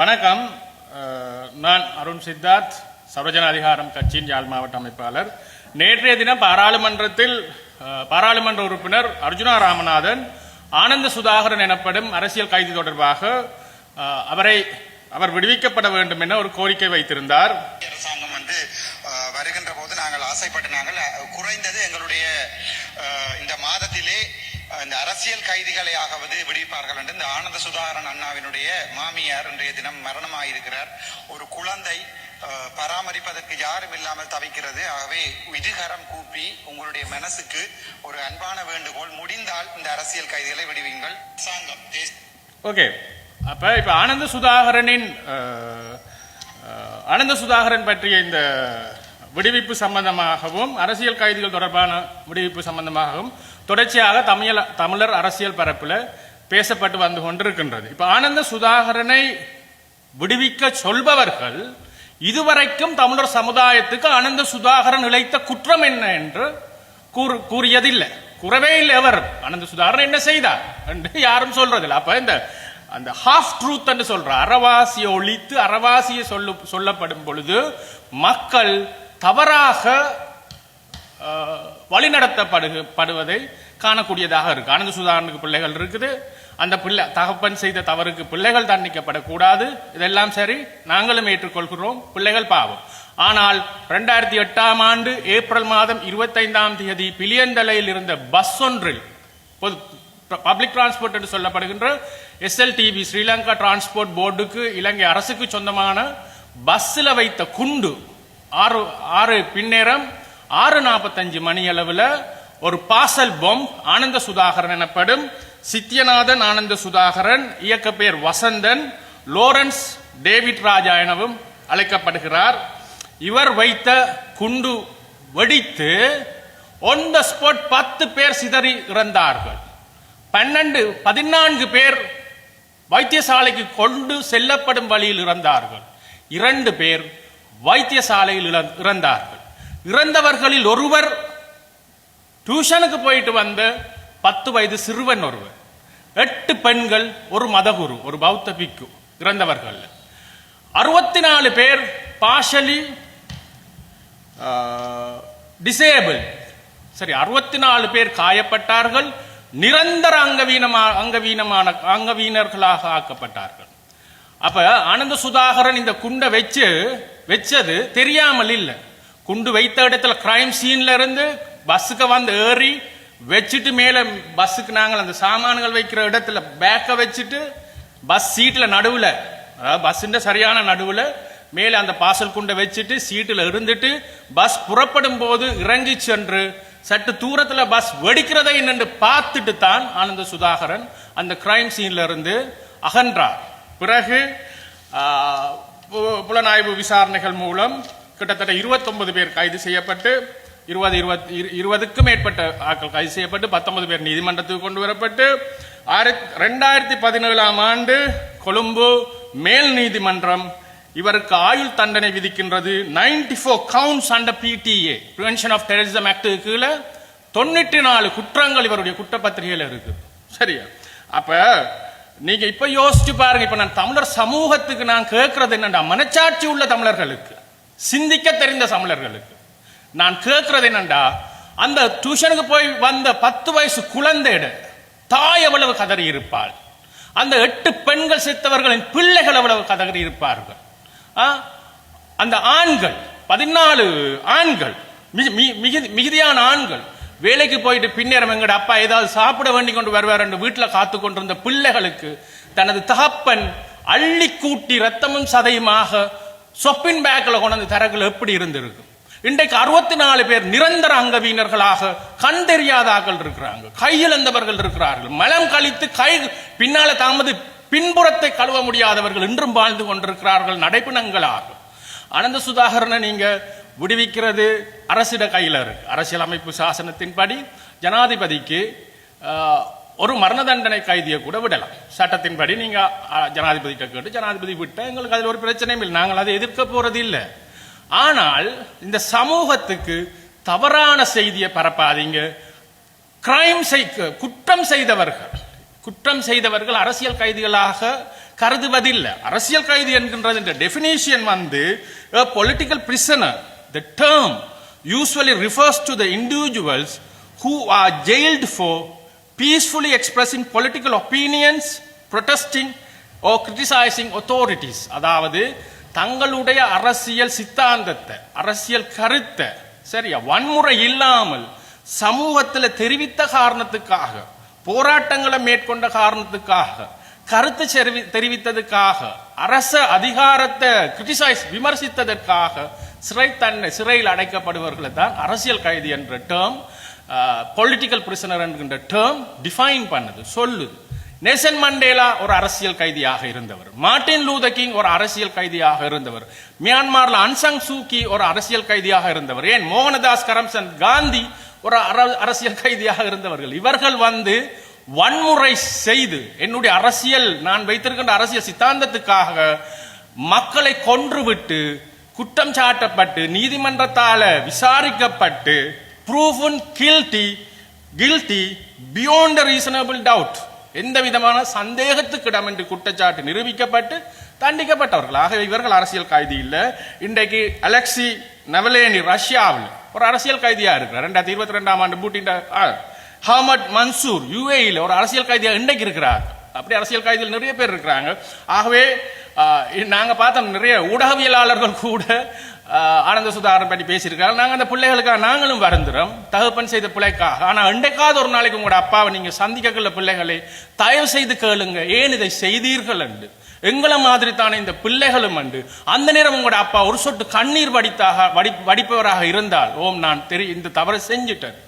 வணக்கம். நான் அருண் சித்தார்த் சரோஜன அதிகாரம் கட்சியின் யாழ் மாவட்ட அமைப்பாளர். நேற்றைய தினம் பாராளுமன்றத்தில் பாராளுமன்ற உறுப்பினர் அர்ஜுனா ராமநாதன் ஆனந்த சுதாகரன் எனப்படும் அரசியல் கைது தொடர்பாக அவரை அவர் விடுவிக்கப்பட வேண்டும் என ஒரு கோரிக்கை வைத்திருந்தார். அரசாங்கம் வந்து வருகின்ற போது நாங்கள் ஆசைப்பட்டு நாங்கள் குறைந்தது எங்களுடைய இந்த மாதத்திலே இந்த அரசியல் கைதிகளை ஆகவது விடுவிப்பார்கள் என்று இந்த ஆனந்த சுதாகரன் அண்ணாவினுடைய மாமியார் இன்றைய தினம் மரணமாயிருக்கிறார். ஒரு குழந்தை பராமரிப்பதற்கு யாரும் இல்லாமல் தவிக்கிறது. ஆகவே இதுகரம் கூப்பி உங்களுடைய மனசுக்கு ஒரு அன்பான வேண்டுகோள் முடிந்தால் இந்த அரசியல் கைதிகளை விடுவீங்கள். அரசாங்கம் ஓகே. அப்ப இப்ப ஆனந்த சுதாகரனின் ஆனந்த சுதாகரன் பற்றிய இந்த விடுவிப்பு சம்பந்தமாகவும் அரசியல் கைதிகள் தொடர்பான விடுவிப்பு சம்பந்தமாகவும் தொடர்ச்சியாக தமிழ தமிழர் அரசியல் பரப்பில் பேசப்பட்டு வந்து கொண்டிருக்கின்றது. இப்போ ஆனந்த சுதாகரனை விடுவிக்க சொல்பவர்கள் இதுவரைக்கும் தமிழர் சமுதாயத்துக்கு ஆனந்த சுதாகரன் இழைத்த குற்றம் என்ன என்று கூறு கூறியதில்லை. கூறவே இல்லை அவர். ஆனந்த சுதாகரன் என்ன செய்தார் என்று யாரும் சொல்றதில்லை. அப்ப இந்த அந்த ஹாஃப் ட்ரூத் என்று சொல்ற அறவாசியை ஒழித்து அறவாசியை சொல்லு சொல்லப்படும் பொழுது மக்கள் தவறாக அஹ், வழிநடத்தப்படு படுவதை காணக்கூடியதாக இருக்கு. ஆனந்த சுதாகரனுக்கு பிள்ளைகள் இருக்குது. அந்த பிள்ளை தகப்பன் செய்த தவறுக்கு பிள்ளைகள் தண்டிக்கப்படக்கூடாது. இதெல்லாம் சரி நாங்களும் ஏற்றுக்கொள்கிறோம். பிள்ளைகள் பாவம். ஆனால் ரெண்டாயிரத்தி எட்டாம் ஆண்டு ஏப்ரல் மாதம் இருபத்தைந்தாம் தேதி பிலியந்தலையில் இருந்த பஸ் ஒன்றில் பொது பப்ளிக் டிரான்ஸ்போர்ட் என்று சொல்லப்படுகின்ற எஸ்எல்டிபி ஸ்ரீலங்கா டிரான்ஸ்போர்ட் போர்டுக்கு இலங்கை அரசுக்கு சொந்தமான பஸ்ஸில் வைத்த குண்டு ஆறு ஆறு பின்னேரம் ஆறு நாற்பத்தஞ்சு மணி அளவில் ஒரு பாசல் பொம் ஆனந்த சுதாகரன் எனப்படும் சித்யநாதன் ஆனந்த சுதாகரன் இயக்க பெயர் வசந்தன் லோரன்ஸ் டேவிட் ராஜா எனவும் அழைக்கப்படுகிறார். இவர் வைத்த குண்டு வெடித்து ஒன் த ஸ்பாட் பத்து பேர் சிதறி இறந்தார்கள். பன்னெண்டு பதினான்கு பேர் வைத்தியசாலைக்கு கொண்டு செல்லப்படும் வழியில் இறந்தார்கள். இரண்டு பேர் வைத்தியசாலையில் இறந்தார்கள். இறந்தவர்களில் ஒருவர் டியூஷனுக்கு போயிட்டு வந்த பத்து வயது சிறுவன் ஒருவர். எட்டு பெண்கள் ஒரு மதகுரு ஒரு பௌத்த பிக்கு இறந்தவர்கள். அறுபத்தி நாலு பேர் பாஷலி டிசேபிள் சரி அறுபத்தி நாலு பேர் காயப்பட்டார்கள் நிரந்தர அங்கவீனமா அங்கவீனமான அங்கவீனர்களாக ஆக்கப்பட்டார்கள். அப்ப ஆனந்த சுதாகரன் இந்த குண்டை வச்சு வச்சது தெரியாமல் இல்லை. குண்டு வைத்த இடத்துல கிரைம் சீன்ல இருந்து பஸ்ஸுக்கு வந்து ஏறி வச்சுட்டு மேலே பஸ்ஸுக்கு நாங்கள் அந்த சாமான்கள் வைக்கிற இடத்துல பேக்கை வச்சுட்டு பஸ் சீட்டில் நடுவில் அதாவது பஸ்ஸுன்ற சரியான நடுவில் மேலே அந்த பாசல் குண்டை வச்சுட்டு சீட்டில் இருந்துட்டு பஸ் புறப்படும் போது இறங்கி சென்று சற்று தூரத்தில் பஸ் வெடிக்கிறதை நின்று பார்த்துட்டு தான் ஆனந்த சுதாகரன் அந்த கிரைம் சீன்ல இருந்து அகன்றார். பிறகு பு- புலனாய்வு விசாரணைகள் மூலம் கிட்டத்தட்ட 29 பேர் கைது செய்யப்பட்டு இருபது இருபத்தி இருபதுக்கும் மேற்பட்ட ஆட்கள் கைது செய்யப்பட்டு 19 பேர் நீதிமன்றத்துக்கு கொண்டு வரப்பட்டு ஆயிரத்தி ரெண்டாயிரத்தி பதினேழாம் ஆண்டு கொழும்பு மேல் நீதிமன்றம் இவருக்கு ஆயுள் தண்டனை விதிக்கின்றது. 94 four counts under PTA prevention of terrorism act கீழே தொண்ணூற்றி நாலு குற்றங்கள் இவருடைய குற்றப்பத்திரிகையில் இருக்கு. சரியா? அப்ப நீங்க இப்ப யோசிச்சு பாருங்க இப்ப நான் தமிழர் சமூகத்துக்கு நான் கேட்கறது என்னடா மனச்சாட்சி உள்ள தமிழர்களுக்கு. சிந்திக்க தெரிந்த தமிழர்களுக்கு நான் கேட்கறது என்னண்டா? அந்த டியூஷனுக்கு போய் வந்த பத்து வயசு குழந்தையிட தாய் எவ்வளவு கதறி இருப்பாள்? அந்த எட்டு பெண்கள் செத்தவர்களின் பிள்ளைகள் எவ்வளவு கதறி இருப்பார்கள்? அந்த ஆண்கள் பதினாலு ஆண்கள் மி- மி- மிகுதி- மிகுதியான ஆண்கள் வேலைக்கு போயிட்டு பின்னேறம் எங்கட அப்பா ஏதாவது சாப்பிட வேண்டி கொண்டு வருவார் என்று வீட்டில் காத்து கொண்டிருந்த பிள்ளைகளுக்கு தனது தகப்பன் அள்ளி கூட்டி ரத்தமும் சதையுமாக சொப்பின் பேக்கில் கொண்டு தரகுல எப்படி இருந்திருக்கும் இன்றைக்கு அறுபத்தி நாலு பேர் நிரந்தர அங்கவீனர்களாக கண் தெரியாத ஆக்கள் இருக்கிறாங்க கையிழந்தவர்கள் இருக்கிறார்கள். மலம் கழித்து கை பின்னால தாமது பின்புறத்தை கழுவ முடியாதவர்கள் இன்றும் வாழ்ந்து கொண்டிருக்கிறார்கள் நடைப்பிணங்களாக. அனந்த சுதாகரனை நீங்க விடுவிக்கிறது அரசிட கையில இருக்கு. அரசியலமைப்பு சாசனத்தின்படி ஜனாதிபதிக்கு ஒரு மரண தண்டனை கைதியை கூட விடலாம். சட்டத்தின்படி நீங்க ஜனாதிபதி கேட்டு ஜனாதிபதி விட்ட எங்களுக்கு அதில் ஒரு பிரச்சனையும் இல்லை. நாங்கள் அதை எதிர்க்க போறது இல்லை. ஆனால் இந்த சமூகத்துக்கு தவறான செய்தியை பரப்பாதீங்க. கிரைம் செய் குற்றம் செய்தவர்கள் குற்றம் செய்தவர்கள் அரசியல் கைதிகளாக கருதுவதில்லை. அரசியல் கைதி என்கின்றது டெபினிஷன் வந்து political prisoner the term usually refers to the individuals who are jailed for peacefully expressing political opinions, protesting or criticizing authorities. அதாவது தங்களுடைய அரசியல் சித்தாந்தத்தை அரசியல் கருத்தை சரியா வன்முறை இல்லாமல் சமூகத்தில் தெரிவித்த காரணத்துக்காக போராட்டங்களை மேற்கொண்ட காரணத்துக்காக கருத்து தெரிவித்ததுக்காக அரச அதிகாரத்தை கிரிட்டிசைஸ் விமர்சித்ததற்காக சிறை தன்னை சிறையில் அடைக்கப்படுவர்களை தான் அரசியல் கைதி என்ற டேர்ம் பொலிட்டிக்கல் பிரிசனர் என்கின்ற டேர்ம் டிஃபைன் பண்ணுது சொல்லுது. நேசன் மண்டேலா ஒரு அரசியல் கைதியாக இருந்தவர். மார்ட்டின் லூத கிங் ஒரு அரசியல் கைதியாக இருந்தவர். மியான்மர்ல அன்சங் சூக்கி ஒரு அரசியல் கைதியாக இருந்தவர். ஏன்? மோகனதாஸ் கரம்சந்த் காந்தி ஒரு அர- அரசியல் கைதியாக இருந்தவர்கள். இவர்கள் வந்து வன்முறை செய்து என்னுடைய அரசியல் நான் வைத்திருக்கின்ற அரசியல் சித்தாந்தத்துக்காக மக்களை கொன்றுவிட்டு குற்றம் சாட்டப்பட்டு நீதிமன்றத்தால விசாரிக்கப்பட்டு proven guilty guilty beyond reasonable doubt எந்த விதமான சந்தேகத்துக்கிடம் என்று குற்றச்சாட்டு நிரூபிக்கப்பட்டு தண்டிக்கப்பட்டவர்கள் ஆகவே இவர்கள் அரசியல் கைதி இல்லை. இன்றைக்கு அலெக்சி நவலேனி ரஷ்யாவில் ஒரு அரசியல் கைதியா இருக்கிறார். ரெண்டாயிரத்தி இருபத்தி ரெண்டாம் ஆண்டு பூட்டின் ஹமட் மன்சூர் யுஏஇல ஒரு அரசியல் கைதியா இன்றைக்கு இருக்கிறார். அப்படி அரசியல் கைதியில் நிறைய பேர் இருக்கிறாங்க. ஆகவே நாங்கள் நாங்க பார்த்தோம் நிறைய ஊடகவியலாளர்கள் கூட ஆனந்த சுதாகரன் பற்றி பேசியிருக்காங்க நாங்கள் அந்த பிள்ளைகளுக்காக நாங்களும் வருந்துறோம். தகப்பன் செய்த பிள்ளைக்காக ஆனால் இன்றைக்காவது ஒரு நாளைக்கு உங்களோட அப்பாவை நீங்கள் சந்திக்கக்குள்ள பிள்ளைகளை தயவு செய்து கேளுங்க. ஏன் இதை செய்தீர்கள் என்று. எங்களை மாதிரி தானே இந்த பிள்ளைகளும் அண்டு அந்த நேரம் உங்களோட அப்பா ஒரு சொட்டு கண்ணீர் வடித்தாக வடி வடிப்பவராக இருந்தால் ஓம் நான் தெரி இந்த தவறை செஞ்சுட்டேன்.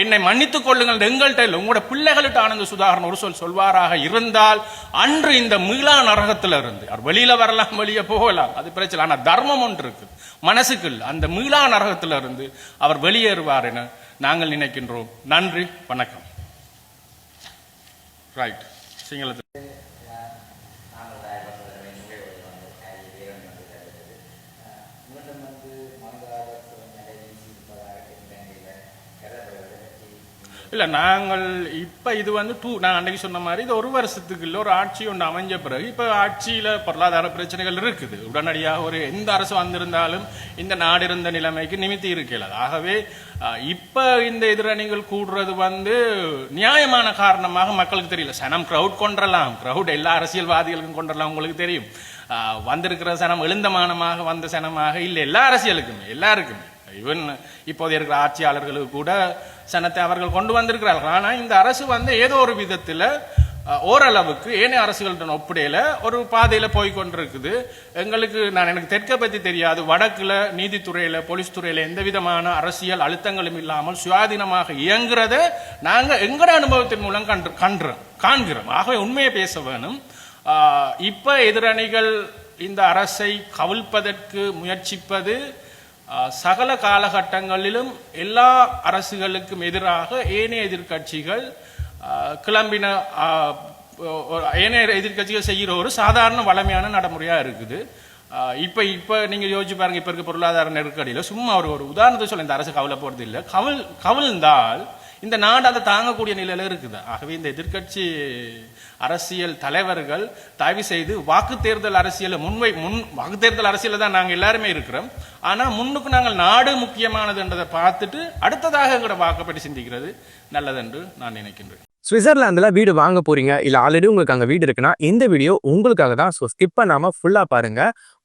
என்னை மன்னித்துக் கொள்ளுங்கள் எங்கள்கிட்ட இல்லை. உங்களோட பிள்ளைகள்கிட்ட ஆனந்த சுதாகரன் ஒரு சொல் சொல்வாராக இருந்தால் அன்று இந்த மீளா நரகத்தில் இருந்து அவர் வெளியில வரலாம் வெளியே போகலாம். அது பிரச்சனை. ஆனால் தர்மம் ஒன்று இருக்குது மனசுக்குள் அந்த மீளா நரகத்திலிருந்து அவர் வெளியேறுவார் என நாங்கள் நினைக்கின்றோம். நன்றி வணக்கம். ரைட் சிங்களத்தில் இல்லை நாங்கள் இப்போ இது வந்து டூ நான் அன்றைக்கு சொன்ன மாதிரி இது ஒரு வருஷத்துக்கு ஒரு ஆட்சி ஒன்று அமைஞ்ச பிறகு இப்போ ஆட்சியில் பொருளாதார பிரச்சனைகள் இருக்குது. உடனடியாக ஒரு எந்த அரசு வந்திருந்தாலும் இந்த நாடு இருந்த நிலைமைக்கு நிமித்தி இருக்கிறது ஆகவே இப்போ இந்த எதிரணிகள் கூடுறது வந்து நியாயமான காரணமாக மக்களுக்கு தெரியல. சனம் க்ரௌட் கொண்டரலாம் க்ரௌட் எல்லா அரசியல்வாதிகளுக்கும் கொண்டரலாம் உங்களுக்கு தெரியும். வந்திருக்கிற சனம் எழுந்தமானமாக வந்த சனமாக இல்லை எல்லா அரசியலுக்குமே எல்லாருக்குமே. ஈவன் இப்போது இருக்கிற ஆட்சியாளர்களுக்கு கூட சனத்தை அவர்கள் கொண்டு வந்திருக்கிறார்கள். ஆனால் இந்த அரசு வந்து ஏதோ ஒரு விதத்தில் ஓரளவுக்கு ஏனைய அரசுகளுடன் ஒப்படையில ஒரு பாதையில போய் கொண்டிருக்குது. எங்களுக்கு நான் எனக்கு தெற்க பத்தி தெரியாது. வடக்குல நீதித்துறையில போலீஸ் துறையில எந்த விதமான அரசியல் அழுத்தங்களும் இல்லாமல் சுயாதீனமாக இயங்குறத நாங்க எங்கட அனுபவத்தின் மூலம் கண்டு கண்டுறோம் காண்கிறோம். ஆகவே உண்மையை பேச வேணும். இப்போ இப்ப எதிரணிகள் இந்த அரசை கவிழ்ப்பதற்கு முயற்சிப்பது சகல காலகட்டங்களிலும் எல்லா அரசுகளுக்கும் எதிராக ஏனைய எதிர்க்கட்சிகள் கிளம்பின ஒரு ஏனைய எதிர்க்கட்சிகள் செய்கிற ஒரு சாதாரண வளமையான நடைமுறையாக இருக்குது. இப்போ இப்போ நீங்கள் யோசிச்சு பாருங்கள் இப்போ இருக்க பொருளாதார நெருக்கடியில் சும்மா ஒரு ஒரு உதாரணத்தை சொல்ல இந்த அரசு கவலை போகிறது இல்லை. கவல் கவிழ்ந்தால் இந்த நாடு அதை தாங்கக்கூடிய நிலையில் இருக்குது? ஆகவே இந்த எதிர்க்கட்சி அரசியல் தலைவர்கள் தயவு செய்து வாக்கு தேர்தல் அரசியலை முன்வை முன் வாக்கு தேர்தல் அரசியல தான் நாங்கள் எல்லாருமே இருக்கிறோம். ஆனால் முன்னுக்கு நாங்கள் நாடு முக்கியமானதுன்றதை பார்த்துட்டு அடுத்ததாக எங்களோட வாக்கப்படி சிந்திக்கிறது நல்லதென்று நான் நினைக்கின்றேன். சுவிட்சர்லாந்தில் வீடு வாங்க போறீங்க இல்லை ஆல்ரெடி உங்களுக்கு அங்கே வீடு இருக்குன்னா இந்த வீடியோ உங்களுக்காக தான். ஸோ ஸ்கிப் பண்ணாமல் ஃபுல்லாக பாருங்க.